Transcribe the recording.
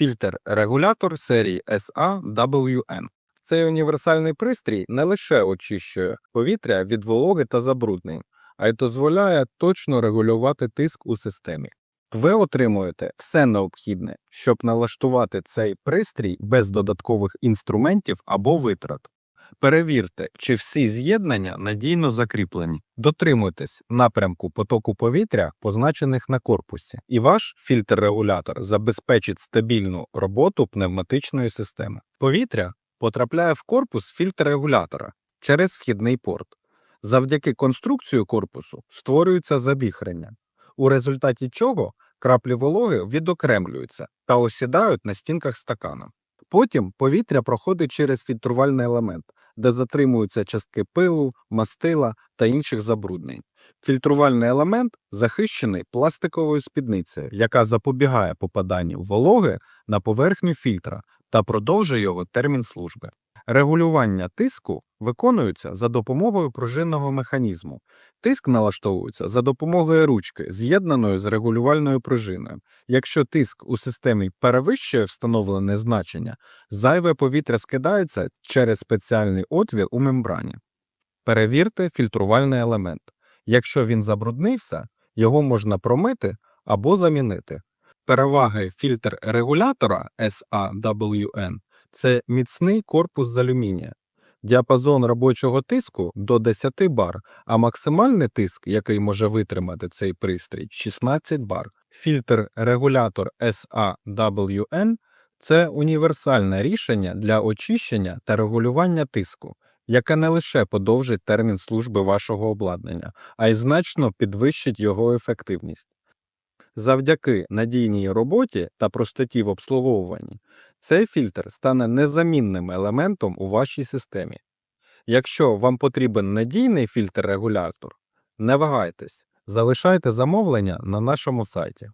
Фільтр-регулятор серії SAWN. Цей універсальний пристрій не лише очищує повітря від вологи та забруднень, а й дозволяє точно регулювати тиск у системі. Ви отримуєте все необхідне, щоб налаштувати цей пристрій без додаткових інструментів або витрат. Перевірте, чи всі з'єднання надійно закріплені. Дотримуйтесь напрямку потоку повітря, позначених на корпусі, і ваш фільтр-регулятор забезпечить стабільну роботу пневматичної системи. Повітря потрапляє в корпус фільтр-регулятора через вхідний порт. Завдяки конструкцію корпусу створюється забіхрення, у результаті чого краплі вологи відокремлюються та осідають на стінках стакана. Потім повітря проходить через фільтрувальний елемент, де затримуються частки пилу, мастила та інших забруднень. Фільтрувальний елемент захищений пластиковою спідницею, яка запобігає попаданню вологи на поверхню фільтра та продовжує його термін служби. Регулювання тиску виконується за допомогою пружинного механізму. Тиск налаштовується за допомогою ручки, з'єднаної з регулювальною пружиною. Якщо тиск у системі перевищує встановлене значення, зайве повітря скидається через спеціальний отвір у мембрані. Перевірте фільтрувальний елемент. Якщо він забруднився, його можна промити або замінити. Переваги фільтр-регулятора SAWN – це міцний корпус з алюмінія, діапазон робочого тиску до 10 бар, а максимальний тиск, який може витримати цей пристрій, 16 бар. Фільтр-регулятор SAWN – це універсальне рішення для очищення та регулювання тиску, яке не лише подовжить термін служби вашого обладнання, а й значно підвищить його ефективність. Завдяки надійній роботі та простоті в обслуговуванні цей фільтр стане незамінним елементом у вашій системі. Якщо вам потрібен надійний фільтр-регулятор, не вагайтесь, залишайте замовлення на нашому сайті.